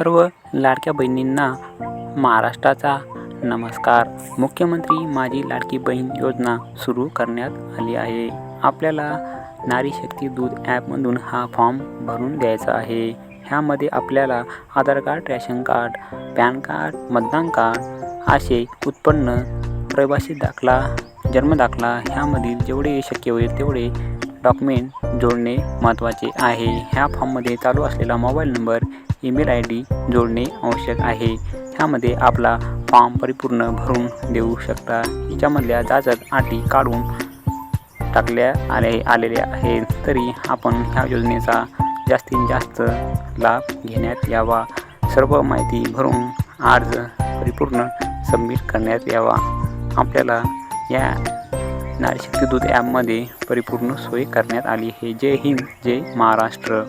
सर्व लाडक्या बहिणींना महाराष्ट्राचा नमस्कार. मुख्यमंत्री माझी लाडकी बहीण योजना सुरू करण्यात आली आहे. आपल्याला नारी शक्ती दूध ॲपमधून हा फॉर्म भरून द्यायचा आहे. ह्यामध्ये आपल्याला Aadhaar card ration card PAN card मतदान कार्ड असे उत्पन्न प्रवासी दाखला जन्मदाखला ह्यामधील जेवढे शक्य होईल तेवढे डॉक्युमेंट जोडणे महत्त्वाचे आहे. ह्या फॉर्ममध्ये चालू असलेला mobile number email I D जोडणे आवश्यक आहे. ह्यामध्ये आपला फॉर्म परिपूर्ण भरून देऊ शकता. ह्याच्यामधल्या जाचक अटी काढून टाकल्या आले आलेल्या आहेत. तरी आपण ह्या योजनेचा जास्तीत जास्त लाभ घेण्यात यावा. सर्व माहिती भरून अर्ज परिपूर्ण सबमिट करण्यात यावा. आपल्याला या नारीशक्ती दूध ॲपमध्ये परिपूर्ण सोय करण्यात आली आहे. जय हिंद जय महाराष्ट्र.